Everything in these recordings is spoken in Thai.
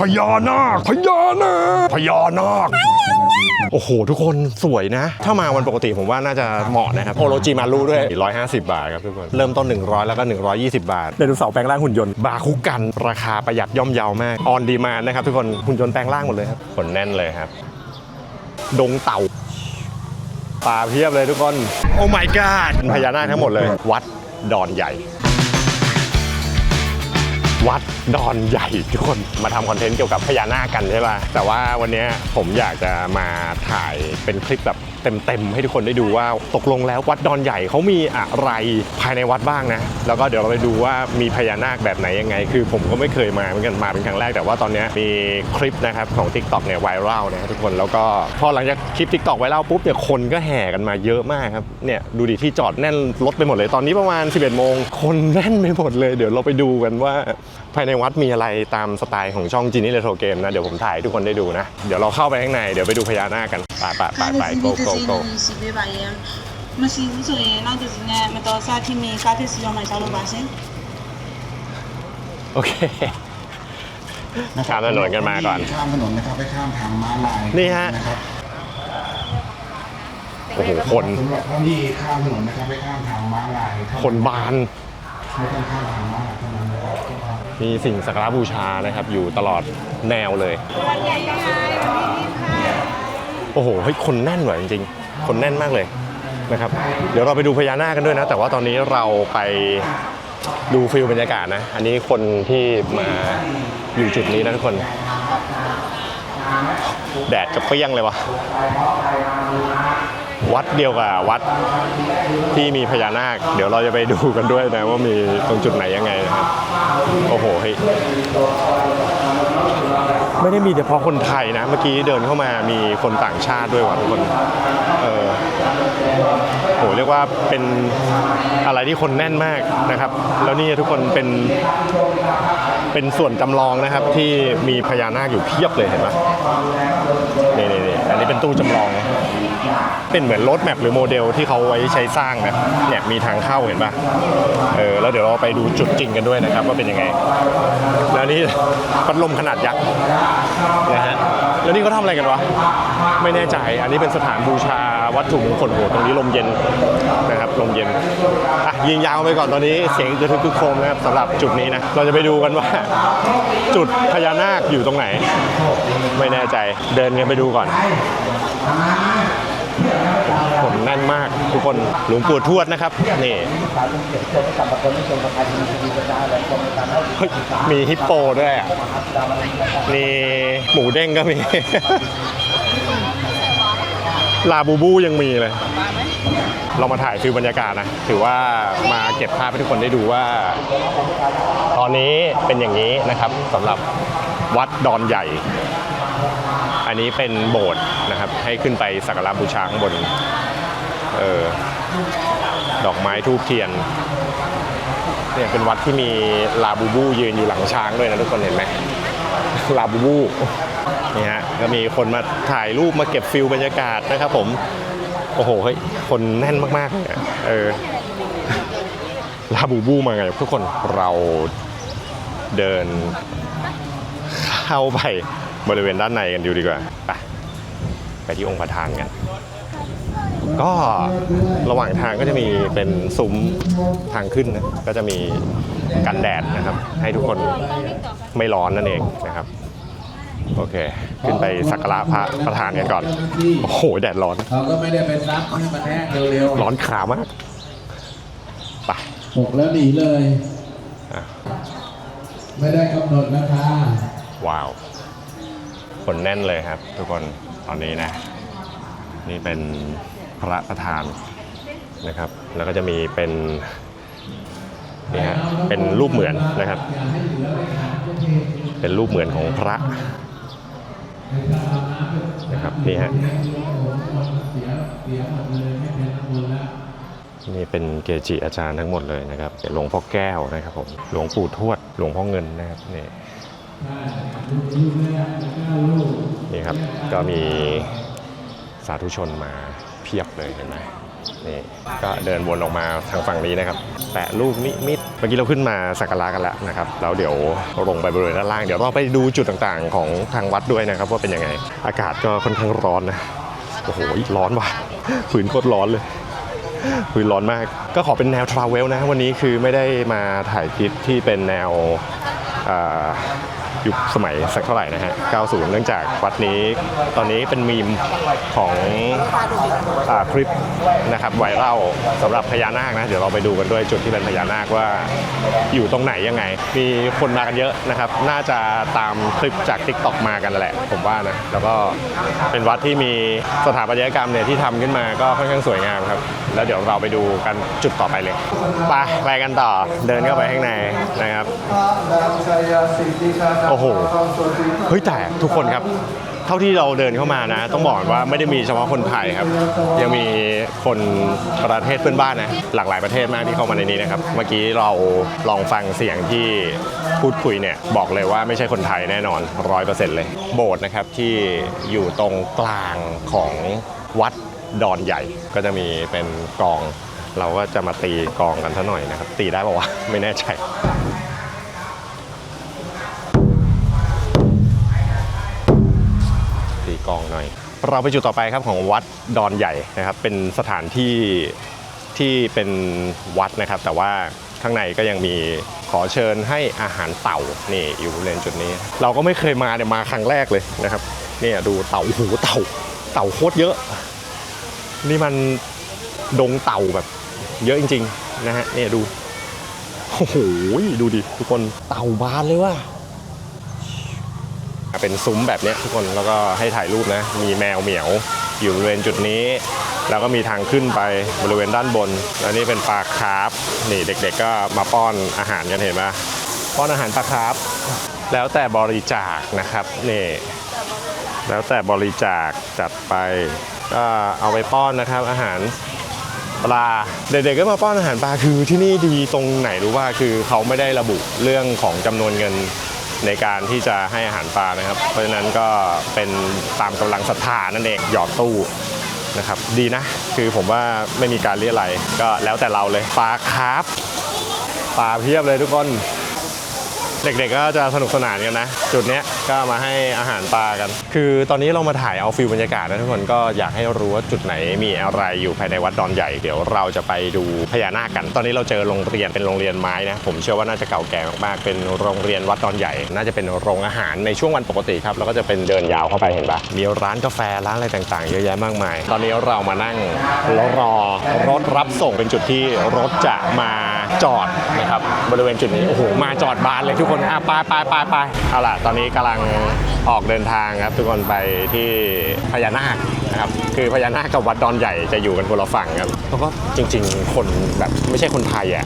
พญานาคพญานาคพญานาค โอ้โห ทุกคนสวยนะ ถ้ามาวันปกติผมว่าน่าจะเหมาะนะครับ โอโรจิมารุด้วย 150 บาทครับทุกคน เริ่มต้น 100 แล้วก็ 120 บาทไดโนเสาร์แปลงร่างหุ่นยนต์ บาคุกัน ราคาประหยัดย่อมเยาวมาก ออนดีมานนะครับ ทุกคนหุ่นยนต์แปลงร่างหมดเลยครับขนแน่นเลยครับ ดงเต่าปลาเพียบเลยทุกคน โอ้ my god พญานาคทั้งหมดเลย วัดดอนใหญ่ วัดดอนใหญ่ทุกคนมาทำคอนเทนต์เกี่ยวกับพญานาคกันใช่ป่ะแต่ว่าวันนี้ผมอยากจะมาถ่ายเป็นคลิปแบบเต็มๆให้ทุกคนได้ดูว่าตกลงแล้ววัดดอนใหญ่เขามีอะไรภายในวัดบ้างนะ แล้วก็เดี๋ยวเราไปดูว่ามีพญานาคแบบไหนยังไง คือผมก็ไม่เคยมาเหมือนกันมาเป็นครั้งแรกแต่ว่าตอนนี้มีคลิปนะครับของ Tik t o k เนี่ยไวรัลนะทุกคนแล้วก็พอหลังจากคลิป Tik t o k ไวรัลปุ๊บเนี่ยคนก็แห่กันมาเยอะมากครับเนี่ยดูดิที่จอดแน่นรถไปหมดเลยตอนนี้ประมาณ 11โมงคนแน่นไปหมดเลยเดี๋ยวเราไปดูกันว่าภายในวัดมีอะไรตามสไตล์ของช่องจีนี่เรโทรเกมนะ เดี๋ยวผมถ่ายให้ทุกคนได้ดูนะ เดี๋ยวเราเข้าไปข้างใน เดี๋ยวไปดูพญานาคกัน ไปไปไปไป go go go စီပေးပါရင်မရှိဘူးဆိုရင်နောက်တစ်စီနဲ့မတော်စားထိမင်းကားတစ်စီရောက်မှချောက်လို့ပါရှင် โอเค ข้ามถนนกันมาก่อน ข้ามถนนนะครับไปข้ามทางม้าลาย นี่ฮะ นะครับ โอ้โห คน สำหรับท่านที่ข้ามถนนนะครับไปข้ามทางม้าลายเท่า คนบาน ไม่ต้องข้ามทางม้าลายเท่านั้น น มีสิ่งสักการะบูชานะครับอยู่ตลอดแนวเลยโอ้โหเฮ้ยคนแน่นว่ะจริงๆ คนแน่นมากเลยนะครับ เดี๋ยวเราไปดูพญานาคกันด้วยนะ แต่ว่าตอนนี้เราไปดูฟิลบรรยากาศนะ อันนี้คนที่มาอยู่จุดนี้นะทุกคน แดดจะเปรี้ยงเลยวะ วัดเดียวกับวัดที่มีพญานาค เดี๋ยวเราจะไปดูกันด้วยนะว่ามีตรงจุดไหนยังไงนะครับโอ้โหเฮ้ยไม่ได้มีเฉพาะคนไทยนะ เมื่อกี้เดินเข้ามามีคนต่างชาติด้วยว่ะทุกคนเออโหเรียกว่าเป็นอะไรที่คนแน่นมากนะครับ แล้วนี่ทุกคนเป็นเป็นส่วนจำลองนะครับที่มีพญานาคอยู่เพียบเลยเห็นไหมนี่นี่นี่อันนี้เป็นตู้จำลอง เป็นเหมือนรถแมพหรือโมเดลที่เขาไว้ใช้สร้างนะเนี่ยมีทางเข้าเห็นปะเออแล้วเดี๋ยวเราไปดูจุดจริงกันด้วยนะครับว่าเป็นยังไง แล้วนี่พัดลมขนาดยักษ์นะฮะแล้วนี่เขาทำอะไรกันวะไม่แน่ใจอันนี้เป็นสถานบูชาวัตถุมงคลโหตรงนี้ลมเย็นนะครับลมเย็นอะยิงยาวไปก่อนตอนนี้เสียงกระทึกคึกโครมนะครับสำหรับจุดนี้นะเราจะไปดูกันว่า จุดพญานาคอยู่ตรงไหน ไม่แน่ใจเดินกันไปดูก่อน น่นมากทุกคนหลวงปู่ทวดนะครับนี่เฮ้ยมีฮิปโปด้วยอะมีหมูเด้งก็มี ลาบูบูยังมีเลย เรามาถ่ายฟิลบรรยากาศนะ ถือว่ามาเก็บภาพให้ทุกคนได้ดูว่า ตอนนี้เป็นอย่างนี้นะครับสำหรับวัดดอนใหญ่ อันนี้เป็นโบสถ์นะครับ ให้ขึ้นไปสักการะบูชาข้างบน เออ ดอกไม้ทูบเทียน เนี่ยเป็นวัดที่มีลาบูบูยืนอยู่หลังช้างด้วยนะทุกคนเห็นไหมลาบูบูนี่ฮะก็มีคนมาถ่ายรูปมาเก็บฟิลบรรยากาศนะครับผม โอ้โหเฮ้ยคนแน่นมากๆเลยอะเออลาบูบูมาไงทุกคนเราเดินเข้าไปบริเวณด้านในกันดูดีกว่า ไป ไปที่องค์ประธานกัน ก็ระหว่างทางก็จะมีเป็นซุ้มทางขึ้นนะก็จะมีกันแดดนะครับ ให้ทุกคนไม่ร้อนนั่นเองนะครับ โอเค ขึ้นไปสักการะพระประธานกันก่อน โอ้โห แดดร้อน เขาก็ไม่ได้เป็นรับให้มันแห้งเร็วร้อนขามากไปๆหกแล้วหนีเลย อะไม่ได้กำหนดนะคะว้าวคนแน่นเลยครับ ทุกคนตอนนี้นะ นี่เป็น พระประธานนะครับ แล้วก็จะมีเป็นนี่ฮะเป็นรูปเหมือนนะครับ เป็นรูปเหมือนของพระนะครับนี่ฮะนี่เป็นเกจิอาจารย์ทั้งหมดเลยนะครับหลวงพ่อแก้วนะครับผมหลวงปู่ทวดหลวงพ่อเงินนะครับนี่นี่ครับก็มีสาธุชนมา เพียบเลยเห็นไหมนี่ก็เดินวนออกมาทางฝั่งนี้นะครับแปะลูกนิมิตเมื่อกี้เราขึ้นมาสักการะกันแล้วนะครับแล้วเดี๋ยวลงไปบริเวณด้านล่างเดี๋ยวเราไปดูจุดต่างๆ ของทางวัดด้วยนะครับ ว่าเป็นยังไง อากาศก็ค่อนข้างร้อนนะโอ้โหร้อนว่ะผืนโคตรร้อนเลยพื้นร้อนมาก ก็ขอเป็นแนวทราเวลนะ วันนี้คือไม่ได้มาถ่ายคลิปที่เป็นแนวอ่า ยุคสมัยสักเท่าไหร่นะฮะ 90 เนื่องจากวัดนี้ตอนนี้เป็นมีมของอคลิปนะครับไวรัลสำหรับพญานาคนะ เดี๋ยวเราไปดูกันด้วยจุดที่เป็นพญานาคว่าอยู่ตรงไหนยังไง มีคนมากันเยอะนะครับ น่าจะตามคลิปจาก t ิ k t o k มากันแหละ ผมว่านะ แล้วก็เป็นวัดที่มีสถาปัตยกรรมเนี่ยที่ทำขึ้นมาก็ค่อนข้างสวยงามครับ แล้วเดี๋ยวเราไปดูกันจุดต่อไปเลยไปไปกันต่อเดินเข้าไปข้างในนะครับโอโหเฮ้ยแต่ทุกคนครับ เท่าที่เราเดินเข้ามานะ ต้องบอกว่าไม่ได้มีเฉพาะคนไทยครับ ยังมีคนประเทศเพื่อนบ้านนะหลากหลายประเทศมากที่เข้ามาในนี้นะครับ เมื่อกี้เราลองฟังเสียงที่พูดคุยเนี่ยบอกเลยว่าไม่ใช่คนไทยแน่นอนร้อยเปอร์เซ็นต์เลย โบสถ์นะครับที่อยู่ตรงกลางของวัดดอนใหญ่ก็จะมีเป็นกอง เราก็จะมาตีกองกันซะหน่อยนะครับ ตีได้ป่าวะไม่แน่ใจ กองหน่อย เราไปจุดต่อไปครับของวัดดอนใหญ่นะครับ เป็นสถานที่ที่เป็นวัดนะครับ แต่ว่าข้างในก็ยังมีขอเชิญให้อาหารเต่านี่อยู่บริเวณจุดนี้ เราก็ไม่เคยมาเนี่ยมาครั้งแรกเลยนะครับเนี่ยดูเต่าโอ้โหูเต่า เต่าโคตรเยอะ นี่มันดงเต่าแบบเยอะจริง ๆ นะฮะเนี่ยดูโอ้โหดูดิทุกคนเต่าบานเลยว่ะ เป็นซุ้มแบบนี้ทุกคนแล้วก็ให้ถ่ายรูปนะ มีแมวเหมียวอยู่บริเวณจุดนี้ แล้วก็มีทางขึ้นไปบริเวณด้านบน แล้วนี่เป็นปลาคาร์ฟนี่เด็กๆก็มาป้อนอาหารกันเห็นไหมป้อนอาหารปลาคาร์ฟแล้วแต่บริจาคนะครับนี่แล้วแต่บริจาคจัดไปก็เอาไปป้อนนะครับอาหารปลาเด็กๆก็มาป้อนอาหารปลาคือที่นี่ดีตรงไหนรู้ว่าคือเขาไม่ได้ระบุเรื่องของจำนวนเงิน ในการที่จะให้อาหารปลานะครับ เพราะฉะนั้นก็เป็นตามกำลังศรัทธานั่นเองหยอดตู้นะครับ ดีนะ คือผมว่าไม่มีการเรียอะไรก็แล้วแต่เราเลยปลาคาร์ฟปลาเพียบเลยทุกคน เด็กๆก็จะสนุกสนานกันนะ จุดเนี้ยก็มาให้อาหารปลากัน คือตอนนี้เรามาถ่ายเอาฟิลบรรยากาศนะทุกคนก็อยากให้รู้ว่าจุดไหนมีอะไรอยู่ภายในวัดดอนใหญ่เดี๋ยวเราจะไปดูพญานาคกัน ตอนนี้เราเจอโรงเรียนเป็นโรงเรียนไม้นะผมเชื่อว่าน่าจะเก่าแก่มากๆเป็นโรงเรียนวัดดอนใหญ่ น่าจะเป็นโรงอาหารในช่วงวันปกติครับแล้วก็จะเป็นเดินยาวเข้าไปเห็นปะมีร้านกาแฟร้านอะไรต่างๆ เยอะแยะมากมาย ตอนนี้เรามานั่งแล้วรอรถรับส่งเป็นจุดที่รถจะมาจอดนะครับบริเวณจุดนี้โอ้โหมาจอดบานเลยทุกคนอะไปไปไปไปเอาล่ะ ตอนนี้กำลังออกเดินทางครับ ทุกคนไปที่พญานาคนะครับ คือพญานาคกับวัดดอนใหญ่จะอยู่กันคนละฝั่งครับ แล้วก็จริง ๆ คนแบบไม่ใช่คนไทยอะ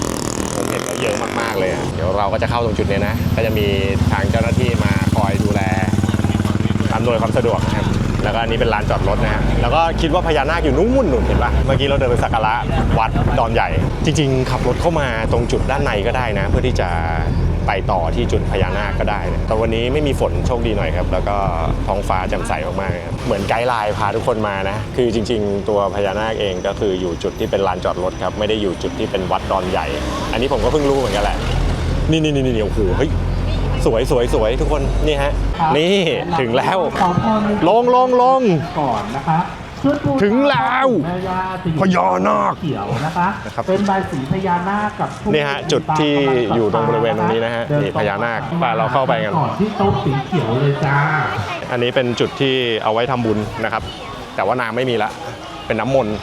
ผมเห็นแล้วเยอะมากๆเลยอะเดี๋ยวเราก็จะเข้าตรงจุดนี้นะ ก็จะมีทางเจ้าหน้าที่มาคอยดูแล อำนวยความสะดวกนะครับ แล้วก็อันนี้เป็นลานจอดรถนะฮะ แล้วก็คิดว่าพญานาคอยู่นู่นนู่นเห็นปะเมื่อกี้เราเดินไปสักการะวัดดอนใหญ่ จริง ๆ ขับรถเข้ามาตรงจุดด้านในก็ได้นะ เพื่อที่จะ ไปต่อที่จุดพญานาคก็ได้นะแต่วันนี้ไม่มีฝนโชคดีหน่อยครับ แล้วก็ท้องฟ้าแจ่มใสมากๆครับเหมือนไกด์ไลน์พาทุกคนมานะ คือจริง ๆ ตัวพญานาคเองก็คืออยู่จุดที่เป็นลานจอดรถครับ ไม่ได้อยู่จุดที่เป็นวัดดอนใหญ่ อันนี้ผมก็เพิ่งรู้เหมือนกันแหละ นี่นี่นี่นี่โอ้โหเฮ้ยสวยสวยสวยทุกคน นี่ฮะ นี่ถึงแล้ว ขอพรในลงลงลงก่อนนะคะชุดบูชา ถึงแล้วแม่ย่าจะอยู่พญานาคเขียวนะคะนะครับเป็นใบสีพญานาคกับทุ่งนี่ฮะจุดที่อยู่ตรงบริเวณตรงนี้นะฮะนี่พญานาคไปเราเข้าไปกันก่อนที่โต๊ะสีเขียวเลยจ้าอันนี้เป็นจุดที่เอาไว้ทำบุญนะครับ แต่ว่าน้ำไม่มีละเป็นน้ำมนต์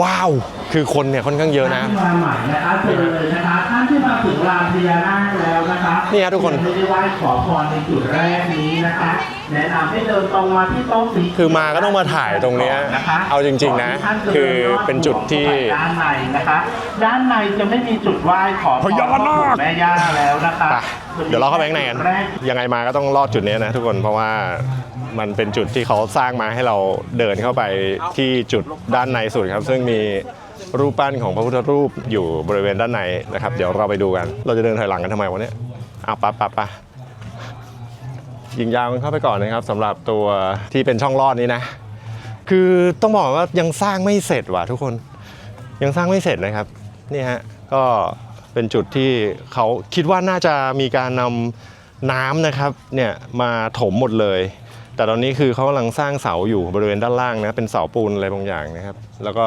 ว้าว คือคนเนี่ยค่อนข้างเยอะนะท่านที่มาใหม่นะคะเชิญเลยนะคะท่านที่มาถึงลานพญานาคแล้วนะคะนี่ฮะทุกคนไม่ได้ไหว้ขอพรในจุดแรกนี้นะคะแนะนำให้เดินตรงมาที่โต๊ะสีเขียวคือมาก็ต้องมาถ่ายตรงเนี้ยนะคะเอาจริง ๆนะก่ที่ท่าจคือเป็นจุดที่ด้านในนะคะ ด้านในจะไม่มีจุดไหว้ขอพรพญานาคแม่ย่าแล้วนะคะไปเดี๋ยวเราเข้าไปข้างในกันแรกยังไงมาก็ต้องลอดจุดนี้นะทุกคน เพราะว่ามันเป็นจุดที่เขาสร้างมาให้เราเดินเข้าไปที่จุดด้านในสุดครับ ซึ่งมี รูปปั้นของพระพุทธรูปอยู่บริเวณด้านในนะครับ เดี๋ยวเราไปดูกัน เราจะเดินถอยหลังกันทำไมวะเนี่ยเอาปะปะปะยิงยาวกันเข้าไปก่อนนะครับสำหรับตัวที่เป็นช่องลอดนี้นะ คือต้องบอกว่ายังสร้างไม่เสร็จว่ะทุกคนยังสร้างไม่เสร็จนะครับนี่ฮะก็เป็นจุดที่เขาคิดว่าน่าจะมีการนำน้ำนะครับเนี่ยมาถมหมดเลย แต่ตอนนี้คือเขากำลังสร้างเสาอยู่บริเวณด้านล่างนะเป็นเสาปูนอะไรบางอย่างนะครับ แล้วก็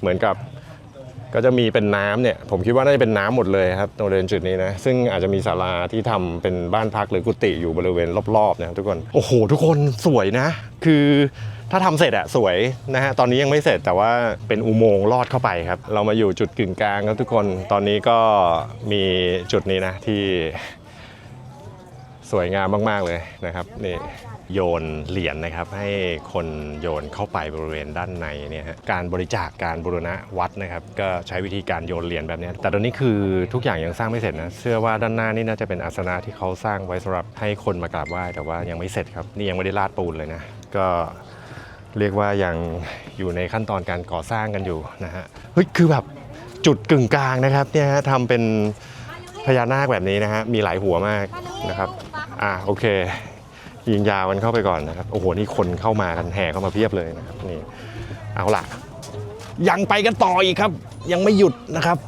เหมือนกับก็จะมีเป็นน้ำเนี่ยผมคิดว่าน่าจะเป็นน้ำหมดเลยครับตรงบริเวณจุดนี้นะซึ่งอาจจะมีศาลาที่ทำเป็นบ้านพักหรือกุฏิอยู่บริเวณรอบๆนะครับทุกคนโอ้โห ทุกคนสวยนะ คือถ้าทำเสร็จอะสวยนะฮะตอนนี้ยังไม่เสร็จแต่ว่าเป็นอุโมงค์ลอดเข้าไปครับ เรามาอยู่จุดกึ่งกลางครับทุกคนตอนนี้ก็มีจุดนี้นะที่ สวยงามมาก ๆ เลยนะครับนี่โยนเหรียญนะครับ ให้คนโยนเข้าไปบริเวณด้านในเนี่ยฮะการบริจาคการบูรณะวัดนะครับ ก็ใช้วิธีการโยนเหรียญแบบนี้ แต่ตอนนี้คือทุกอย่างยังสร้างไม่เสร็จนะเชื่อว่าด้านหน้านี่น่าจะเป็นอาสนะที่เขาสร้างไว้สำหรับให้คนมากราบไหว้แต่ว่ายังไม่เสร็จครับนี่ยังไม่ได้ลาดปูนเลยนะก็เรียกว่ายังอยู่ในขั้นตอนการก่อสร้างกันอยู่นะฮะเฮ้ยคือแบบจุดกึ่งกลางนะครับเนี่ยฮะทำเป็น พญานาคแบบนี้นะฮะมีหลายหัวมากนะครับ อ่าโอเค ยิงยาวมันเข้าไปก่อนนะครับโอ้โหนี่คนเข้ามากันแห่เข้ามาเพียบเลยนะครับนี่เอาล่ะ ยังไปกันต่ออีกครับ ยังไม่หยุดนะครับ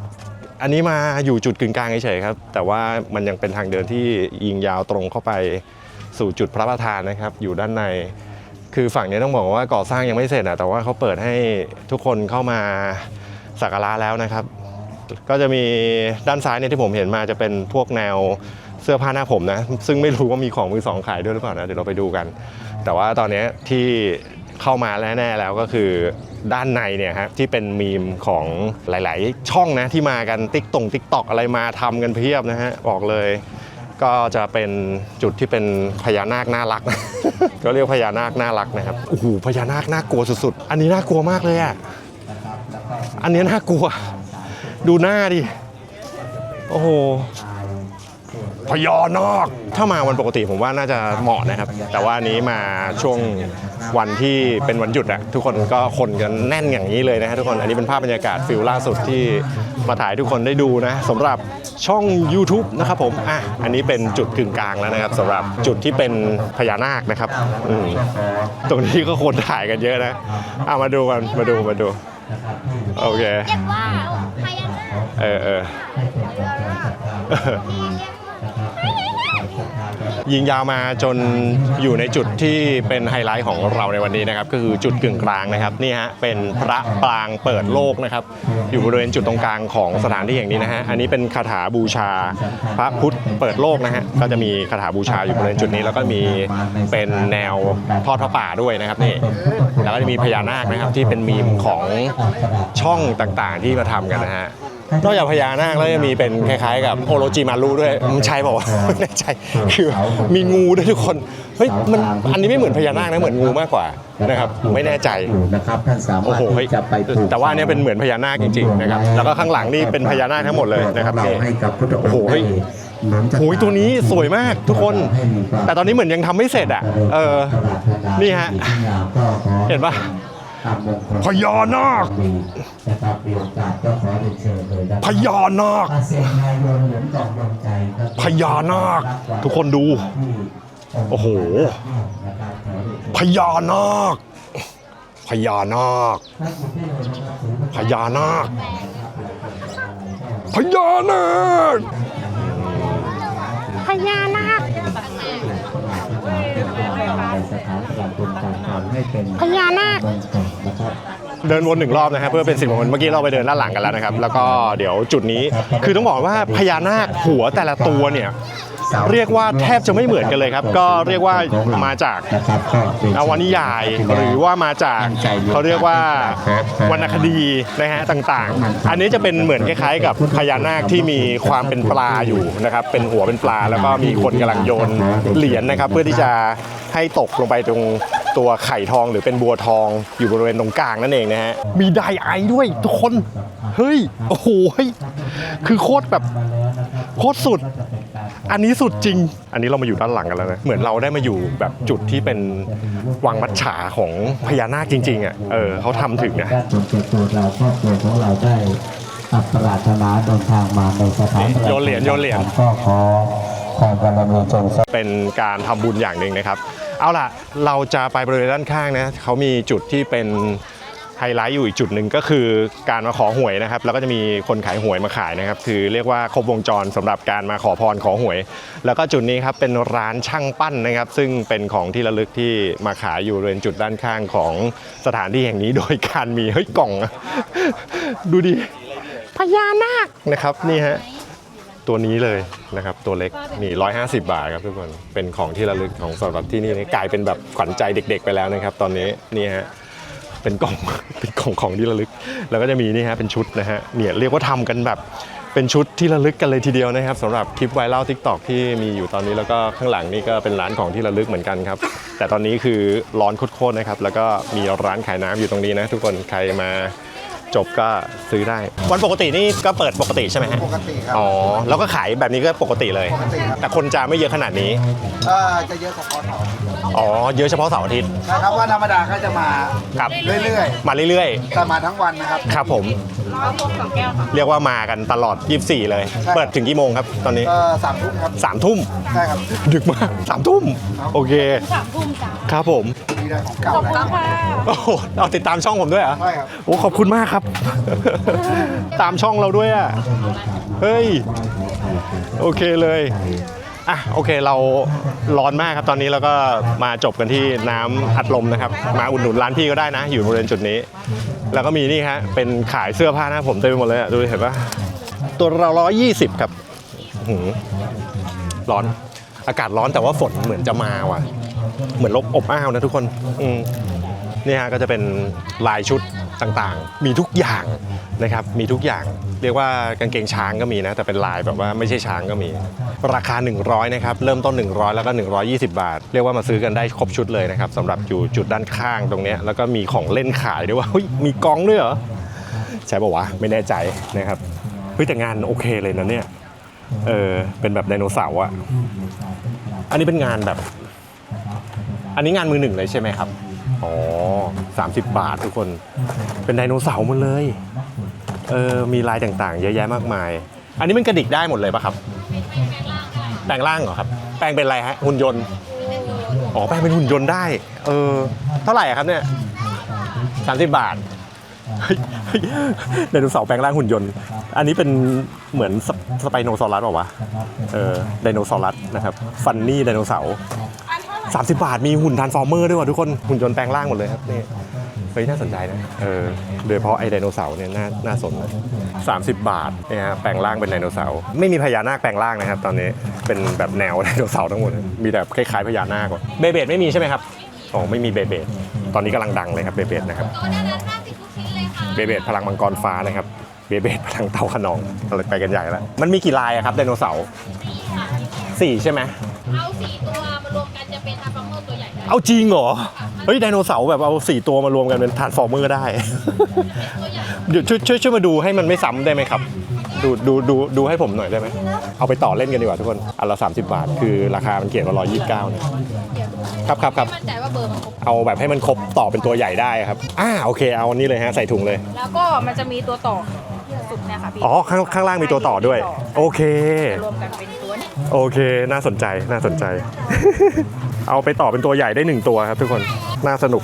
อันนี้มาอยู่จุดกึ่งกลางเฉยๆครับ แต่ว่ามันยังเป็นทางเดินที่ยิงยาวตรงเข้าไปสู่จุดพระประธานนะครับ อยู่ด้านในคือฝั่งนี้ต้องบอกว่าก่อสร้างยังไม่เสร็จอะแต่ว่าเขาเปิดให้ทุกคนเข้ามาสักการะแล้วนะครับ ก็จะมีด้านซ้ายเนี่ยที่ผมเห็นมาจะเป็นพวกแนวเสื้อผ้าหน้าผมนะ ซึ่งไม่รู้ว่ามีของมือสองขายด้วยหรือเปล่านะเดี๋ยวเราไปดูกัน แต่ว่าตอนนี้ที่เข้ามาแน่แล้วก็คือด้านในเนี่ยฮะที่เป็นมีมของหลาย ๆ ช่องนะที่มากันติ๊กตงติ๊กตอกอะไรมาทำกันเพียบนะฮะบอกเลย ก็จะเป็นจุดที่เป็นพญานาคน่ารัก ก็เรียกพญานาคน่ารักนะครับโอ้โหพญานาคน่ากลัวสุด ๆ อันนี้น่ากลัวมากเลยอะอันนี้น่ากลัว ดูหน้าดิ โอ้โหพญานาคถ้ามาวันปกติผมว่าน่าจะเหมาะนะครับ แต่ว่านี้มาช่วงวันที่เป็นวันหยุดอะทุกคนก็คนกันแน่นอย่างนี้เลยนะฮะทุกคน อันนี้เป็นภาพบรรยากาศฟิลล่าสุดที่มาถ่ายทุกคนได้ดูนะสำหรับช่อง YouTube นะครับผม อะ อันนี้เป็นจุดกึ่งกลางแล้วนะครับสำหรับจุดที่เป็นพญานาคนะครับ อืม ตรงนี้ก็คนถ่ายกันเยอะนะเอามาดูกัน มาดู มาดู โอเคว้าวพญานาคเออเออ ยิงยาวมาจนอยู่ในจุดที่เป็นไฮไลท์ของเราในวันนี้นะครับก็คือจุดกึ่งกลางนะครับนี่ฮะเป็นพระปรางเปิดโลกนะครับอยู่บริเวณจุดตรงกลางของสถานที่แห่งนี้นะฮะอันนี้เป็นคาถาบูชาพระพุทธเปิดโลกนะฮะก็จะมีคาถาบูชาอยู่บริเวณจุดนี้แล้วก็มีเป็นแนวทอดพระป่าด้วยนะครับนี่แล้วก็จะมีพญานาคนะครับที่เป็นมีมของช่องต่างๆที่มาทำกันนะฮะ นอกจากพญานาคแล้วยังมีเป็นคล้ายๆ กับโอโรจิมารุด้วยมันใช่เปล่าวะไม่แน่ใจคือมีงูด้วยทุกคนเฮ้ยมันอันนี้ไม่เหมือนพญานาคนะเหมือนงูมากกว่านะครับไม่แน่ใจนะครับท่านสามารถโอ้โหเฮ้ยที่จะไปปลูกแต่ว่าอันนี้เป็นเหมือนพญานาคจริงๆนะครับแล้วก็ข้างหลังนี่เป็นพญานาคทั้งหมดเลยนะครับเรานี่ให้กับพุทธองโอ้โหค์เฮ้ยได้หนุนชะตาโอ้ยตัวนี้สวยมากทุกคน แต่ตอนนี้เหมือนยังทำไม่เสร็จอะเออนี่ฮะเห็นปะตามมงคล พญานาคดีนะครับมีโอกาสก็ขอเรียนเชิญเลยนะพญานาคอาเซียนนายโยนเหรียญกองดวงใจครับพญานาค ทุกคนดู โอ้โหนะครับขอเรียนเชิญพญานาค พญานาค พญานาค พญานาค พญานาคในสถานประกอบการทำให้เป็นพญานาคมงคล นะครับเดินวนหนึ่งรอบนะครับเพื่อเป็นสิริมงคลเมื่อกี้เราไปเดินด้านหลังกันแล้วนะครับ แล้วก็เดี๋ยวจุดนี้คือต้องบอกว่าพญานาคหัวแต่ละตัวเนี่ยเรียกว่าแทบจะไม่เหมือนกันเลยครับ ก็เรียกว่ามาจากนะครับก็เป็นนวนิยาย หรือว่ามาจากเขาเรียกว่าวรรณคดีนะฮะต่างๆ อันนี้จะเป็นเหมือนคล้ายๆ กับพญานาคที่มีความเป็นปลาอยู่นะครับเป็นหัวเป็นปลาแล้วก็มีคนกำลังโยนเหรียญนะครับ เพื่อที่จะให้ตกลงไปตรง ตัวไข่ทองหรือเป็นบัวทองอยู่บริเวณตรงกลางนั่นเองนะฮะ มีไดไอด้วยทุกคน เฮ้ย โอ้โหเฮ้ยคือโคตรแบบโคตรสุด อันนี้สุดจริง อันนี้เรามาอยู่ด้านหลังกันแล้วนะ เหมือนเราได้มาอยู่แบบจุดที่เป็นวังมัจฉาของพญานาคจริง ๆ อะ เออเขาทำถึงนะด้านบนเกิดตัวเราครอบครัวของเราได้อัปรารถนาเดินทางมาในสถานโยนเหรียญโยนเหรียญ ก็ขอความบารมีจงเป็นการทำบุญอย่างหนึ่งนะครับ เอาล่ะ เราจะไปบริเวณด้านข้างนะเขามีจุดที่เป็นไฮไลท์อยู่อีกจุดหนึ่งก็คือการมาขอหวยนะครับ แล้วก็จะมีคนขายหวยมาขายนะครับ คือเรียกว่าครบวงจรสำหรับการมาขอพรขอหวย แล้วก็จุดนี้ครับเป็นร้านช่างปั้นนะครับ ซึ่งเป็นของที่ระลึกที่มาขายอยู่บริเวณจุดด้านข้างของสถานที่แห่งนี้โดยการมีเฮ้ยกล่องอะดูดิพญานาคนะครับนี่ฮะ ตัวนี้เลยนะครับ ตัวเล็กนี่150 บาทครับทุกคนเป็นของที่ระลึกของสำหรับที่นี่นกลายเป็นแบบขวัญใจเด็ก ๆ ไปแล้วนะครับ ตอนนี้นี่ฮะเป็นกล่องเป็นกล่องของที่ระลึก แล้วก็จะมีนี่ฮะเป็นชุดนะฮะเนี่ยเรียกว่าทำกันแบบเป็นชุดที่ระลึกกันเลยทีเดียวนะครับสำหรับคลิปไวรัลทิกตอกที่มีอยู่ตอนนี้แล้วก็ข้างหลังนี่ก็เป็นร้านของที่ระลึกเหมือนกันครับ แต่ตอนนี้คือร้อนโคตรๆนะครับแล้วก็มีร้านขายน้ำอยู่ตรงนี้นะทุกคนใครมา จบก็ซื้อได้ วันปกตินี่ก็เปิดปกติใช่ไหมฮะปกติครับอ๋อแล้วก็ขายแบบนี้ก็ปกติเลยปกติครับแต่คนจะไม่เยอะขนาดนี้ เอ่อจะเยอะเฉพาะเสาร์ อ๋อ เยอะเฉพาะเสาร์อาทิตย์ใช่ครับว่าธรรมดาก็จะมาครับ เรื่อยมาเรื่อยๆ แต่มาทั้งวันนะครับ ๆ ครับผมเรียกว่ามากันตลอด 24 เลย ใช่ เปิดถึงกี่โมงครับตอนนี้ก็สามทุ่มครับสามทุ่ม ใช่ครับดึกมากสามทุ่ม โอเค สามทุ่มจ้ะครับผม มีได้ของเก่าแล้วโอ้โหเอาติดตามช่องผมด้วยเหรอใช่ครับ โอ้ขอบคุณมากครับ ตามช่องเราด้วยอะ เฮ้ย โอเคเลย อะโอเคเราร้อนมากครับตอนนี้เราก็มาจบกันที่น้ำอัดลมนะครับ มาอุดหนุนร้านพี่ก็ได้นะ อยู่บริเวณจุดนี้ แล้วก็มีนี่ฮะเป็นขายเสื้อผ้าหน้าผมเต็มไปหมดเลยอะดูดิเห็นปะตัวเราร้อยยี่สิบครับอื้อหือร้อนอากาศร้อนแต่ว่าฝนเหมือนจะมาว่ะ เหมือนลบอบอ้าวนะทุกคน อืม นี่ฮะก็จะเป็นลายชุดต่างๆ มีทุกอย่างนะครับมีทุกอย่างเรียกว่ากางเกงช้างก็มีนะแต่เป็นลายแบบว่าไม่ใช่ช้างก็มี ราคา 100นะครับเริ่มต้น 100 แล้วก็ 120 บาท เรียกว่ามาซื้อกันได้ครบชุดเลยนะครับสำหรับอยู่จุดด้านข้างตรงนี้แล้วก็มีของเล่นขายด้วยว่าเฮ้ยมีกองด้วยเหรอใช่ป่าวะไม่แน่ใจนะครับเฮ้ยแต่งานโอเคเลยนะเนี่ยเออเป็นแบบไดโนเสาร์อะอันนี้เป็นงานแบบ อันนี้งานมือหนึ่งเลยใช่ไหมครับ อ๋อสามสิบบาททุกคน เป็นไดโนเสาร์หมดเลย เออ มีลายต่างๆ เยอะแยะมากมาย อันนี้มันกระดิกได้หมดเลยปะครับ แปลงร่างเหรอครับ แปลงเป็นอะไรฮะ หุ่นยนต์ อ๋อ แปลงเป็นหุ่นยนต์ได้ เออ เท่าไหร่อะครับเนี่ยสามสิบบาทเฮ้ยเฮ้ยไดโนเสาร์แปลงร่างหุ่นยนต์ อันนี้เป็นเหมือนสสไปโนซอรัสเปล่าวะ เออ ไดโนซอรัสนะครับ ฟันนี่ไดโนเสาร์ 30 บาทมีหุ่นทรานฟอร์เมอร์ด้วยว่ะทุกคนหุ่นยนต์แปลงร่างหมดเลยครับนี่เฮ้ยน่าสนใจนะเออโดยเฉพาะไอ้ไดโนเสาร์เนี่ยน่าน่าสนนะ30บาทเนี่ยฮะแปลงร่างเป็นไดโนเสาร์ไม่มีพญานาคแปลงร่างนะครับ ตอนนี้เป็นแบบแนวไดโนเสาร์ทั้งหมดมีแบบคล้ายๆพญานาคว่ะเบเบดไม่มีใช่ไหมครับอ๋อไม่มีเบเบดตอนนี้กำลังดังเลยครับเบเบดนะครับเบเบดพลังมังกรฟ้านะครับเบเบดพลังเต่าขนองเราไปกันใหญ่แล้วมันมีกี่ลายอะครับไดโนเสาร์สี่ใช่ไหม เอาจริงเหรอ เฮ้ยไดโนเสาร์แบบเอาสี่ตัวมารวมกันเป็นทรานส์ฟอร์เมอร์ได้ เดี๋ยวช่วยช่วยช่วยมาดูให้มันไม่ซ้ำได้ไหมครับ ดูดูดูดูให้ผมหน่อยได้ไหม เอาไปต่อเล่นกันดีกว่าทุกคน อันละ 30 บาท คือราคามันเขียนว่า129เนี่ยครับครับครับ มั่นใจว่าเบอร์มันครบ เอาแบบให้มันครบต่อเป็นตัวใหญ่ได้ครับ อ่าโอเคเอาอันนี้เลยฮะใส่ถุงเลย แล้วก็มันจะมีตัวต่อสุดเนี่ยค่ะพี่อ๋อข้างข้างล่างมีตัวต่อด้วย โอเครวมกันเป็นตัวนี้ โอเค น่าสนใจ น่าสนใจ เอาไปต่อเป็นตัวใหญ่ได้หนึ่งตัวครับทุกคน น่าสนุก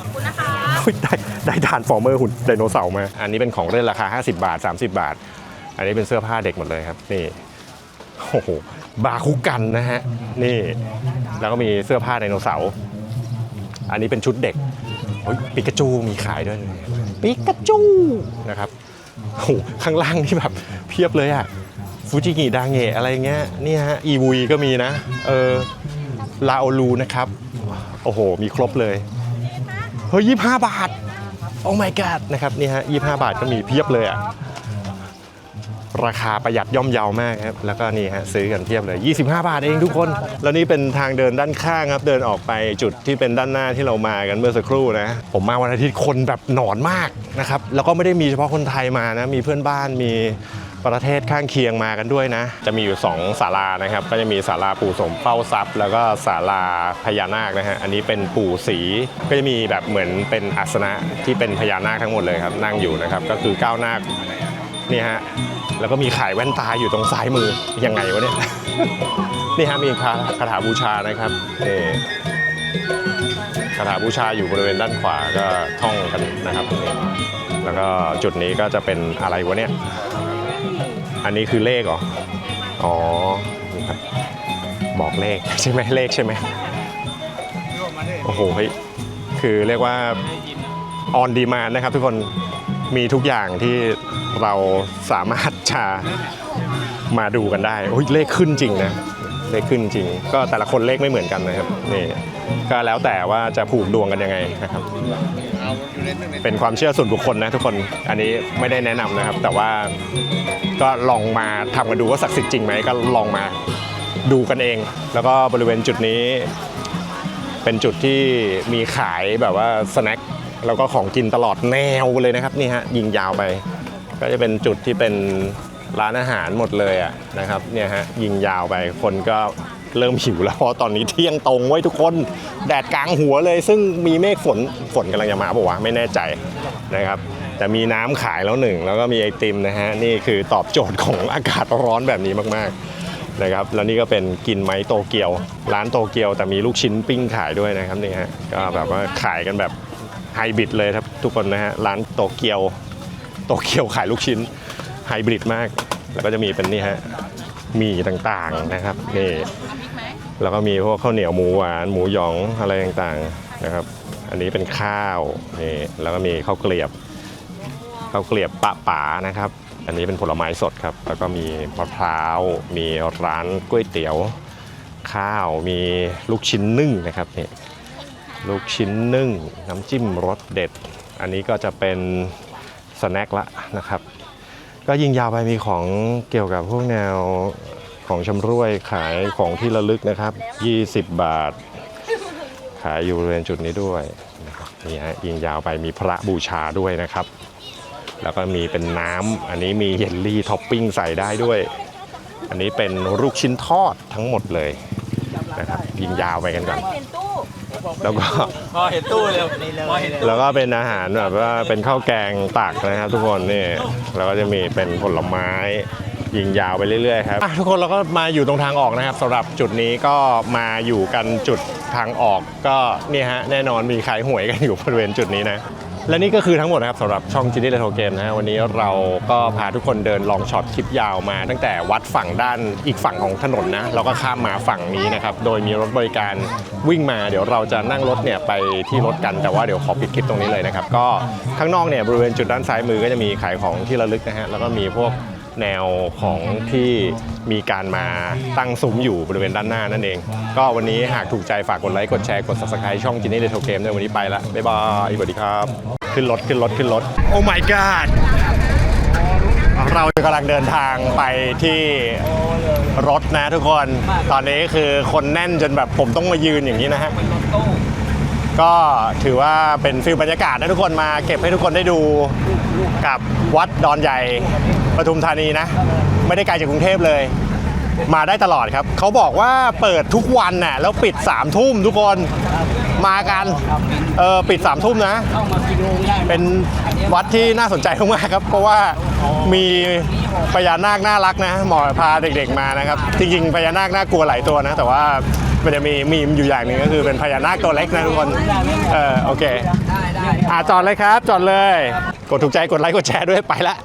อุ๊ยได้ได้ทานฟอร์เมอร์หุ่นไดโนเสาร์มา อันนี้เป็นของเล่นราคา 50 บาท 30 บาท อันนี้เป็นเสื้อผ้าเด็กหมดเลยครับ นี่ โอ้โห บาคุกันนะฮะ นี่ แล้วก็มีเสื้อผ้าไดโนเสาร์ อันนี้เป็นชุดเด็กเฮ้ยปิกาจูมีขายด้วยปิกาจูนะครับโอ้โหข้างล่างนี่แบบเพียบเลยอะ ฟูจิงิดางเงะอะไรเงี้ยนี่ฮะอีวุยก็มีนะ เออลาโอลูนะครับ โอ้โห มีครบเลย เฮ้ยยี่ห้าบาท โอ้ my god นะครับนี่ฮะยี่ห้าบาทก็มีเพียบเลยอะราคาประหยัดย่อมเยาวมากครับ แล้วก็นี่ฮะซื้อกันเพียบเลย 25 บาทเองทุกคน แล้วนี่เป็นทางเดินด้านข้างครับ เดินออกไปจุดที่เป็นด้านหน้าที่เรามากันเมื่อสักครู่นะ ผมมาวันอาทิตย์คนแบบหนอนมากนะครับ แล้วก็ไม่ได้มีเฉพาะคนไทยมานะ มีเพื่อนบ้าน มี ประเทศข้างเคียงมากันด้วยนะ จะมีอยู่ 2ศาลานะครับ ก็จะมีศาลาปู่สมเฝ้าทรัพย์ แล้วก็ศาลาพญานาคนะฮะ อันนี้เป็นปู่ศรีก็จะมีแบบเหมือนเป็นอาสนะที่เป็นพญานาคทั้งหมดเลยครับ นั่งอยู่นะครับ ก็คือก้าวนาคนี่ฮะ แล้วก็มีขายแว่นตาอยู่ตรงซ้ายมือ ยังไงวะเนี่ย นี่ฮะมีคาคาถาบูชานะครับนี่คาถาบูชาอยู่บริเวณด้านขวาก็ท่องกันนะครับตรงนี้แล้วก็จุดนี้ก็จะเป็นอะไรวะเนี่ย อันนี้คือเลขเหรอ อ๋อนี่ครับบอกเลขใช่ไหมเลขใช่ไหมโอ้โหคือเรียกว่าออนดีมานนะครับทุกคนมีทุกอย่างที่เราสามารถจะมาดูกันได้โอ้ยเลขขึ้นจริงนะเลขขึ้นจริง ก็แต่ละคนเลขไม่เหมือนกันนะครับนี่ ก็แล้วแต่ว่าจะผูกดวงกันยังไงนะครับ เป็นความเชื่อส่วนบุคคลนะทุกคนอันนี้ไม่ได้แนะนำนะครับ แต่ว่าก็ลองมาทำกันดูว่าศักดิ์สิทธิ์จริงไหมก็ลองมาดูกันเอง แล้วก็บริเวณจุดนี้ เป็นจุดที่มีขายแบบว่าสแน็คแล้วก็ของกินตลอดแนวเลยนะครับนี่ฮะยิงยาวไป ก็จะเป็นจุดที่เป็นร้านอาหารหมดเลยอะนะครับเนี่ยฮะยิงยาวไปคนก็ เริ่มหิวแล้วเพราะตอนนี้เที่ยงตรงไว้ทุกคนแดดกลางหัวเลย ซึ่งมีเมฆฝนฝนกำลังจะมาบอกว่าไม่แน่ใจนะครับแต่มีน้ำขายแล้วหนึ่งแล้วก็มีไอติมนะฮะนี่คือตอบโจทย์ของอากาศร้อนแบบนี้มากๆนะครับแล้วนี่ก็เป็นกินไหมโตเกียว ร้านโตเกียวแต่มีลูกชิ้นปิ้งขายด้วยนะครับนี่ฮะก็แบบว่าขายกันแบบไฮบริดเลยครับทุกคนนะฮะร้านโตเกียวโตเกียวขายลูกชิ้นไฮบริดมาก แล้วก็จะมีเป็นนี่ฮะ หมี่ต่างๆนะครับนี่แล้วก็มีพวกข้าวเหนียวหมูหวานหมูหยองอะไรต่างๆนะครับ อันนี้เป็นข้าวนี่แล้วก็มีข้าวเกลียบข้าวเกลียบปะป๋านะครับ อันนี้เป็นผลไม้สดครับ แล้วก็มีมะพร้าว มีร้านก๋วยเตี๋ยว ข้าวมีลูกชิ้นนึ่งนะครับนี่ลูกชิ้นนึ่งน้ำจิ้มรสเด็ด อันนี้ก็จะเป็นสแน็คละนะครับ ก็ยิงยาวไปมีของเกี่ยวกับพวกแนวของชำร่วยขายของที่ระลึกนะครับ 20 บาท ขายอยู่บริเวณจุดนี้ด้วยนะครับนี่ฮะยิงยาวไปมีพระบูชาด้วยนะครับ แล้วก็มีเป็นน้ำอันนี้มีเยลลี่ท็อปปิ้งใส่ได้ด้วย อันนี้เป็นลูกชิ้นทอดทั้งหมดเลยนะครับยิงยาวไปกันก่อน แล้วก็ พอเห็นตู้เร็วพอเห็นแล้วก็เป็นอาหารแบบว่าเป็นข้าวแกงตักนะครับทุกคนนี่แล้วก็จะมีเป็นผลไม้ยิงยาวไปเรื่อยๆครับอะทุกคนเราก็มาอยู่ตรงทางออกนะครับสำหรับจุดนี้ก็มาอยู่กันจุดทางออก ก็เนี่ยฮะแน่นอนมีขายหวยกันอยู่บริเวณจุดนี้นะ และนี่ก็คือทั้งหมดนะครับสำหรับช่องจินนี่เลโทเกมนะฮะวันนี้เราก็พาทุกคนเดินลองช็อตคลิปยาวมา ตั้งแต่วัดฝั่งด้านอีกฝั่งของถนนนะเราก็ข้ามมาฝั่งนี้นะครับโดยมีรถบริการวิ่งมาเดี๋ยวเราจะนั่งรถเนี่ยไปที่รถกันแต่ว่าเดี๋ยวขอปิดคลิปตรงนี้เลยนะครับก็ข้างนอกเนี่ยบริเวณจุดด้านซ้ายมือก็จะมีขายของที่ระลึกนะฮะแล้วก็มีพวกแนวของที่มีการมาตั้งซุ้มอยู่บริเวณด้านหน้านั่นเอง ก็วันนี้หากถูกใจฝากกดไลค์ กดแชร์ กด subscribe ช่องจินนี่เลโทเกมด้วยวันนี้ไปละบ๊ายบายสวัสดีครับ ขึ้นรถขึ้นรถขึ้นรถโอ้ my god เรากำลังเดินทางไปที่รถนะทุกคน ตอนนี้คือคนแน่นจนแบบผมต้องมายืนอย่างนี้นะฮะ ก็ถือว่าเป็นฟิลบรรยากาศนะทุกคนมาเก็บให้ทุกคนได้ดูกับวัดดอนใหญ่ปทุมธานีนะ ไม่ได้ไกลจากกรุงเทพเลย มาได้ตลอดครับ เขาบอกว่าเปิดทุกวันน่ะแล้วปิด3ามทุ่มทุกคนมากัน เออปิด3ามทุ่มนะเป็นวัดที่น่าสนใจมากๆครับ เพราะว่ามีพญานาคน่ารักนะหมอพาเด็กๆมานะครับ จริงๆพญานาคน่ากลัวหลายตัวนะ แต่ว่ามันจะมีมีมอยู่อย่างหนึ่งก็คือเป็นพญานาคตัวเล็กนะทุกคนเออโอเคอ่าจอดเลยครับ จอดเลย กดถูกใจกดไลค์กดแชร์ด้วยไปละ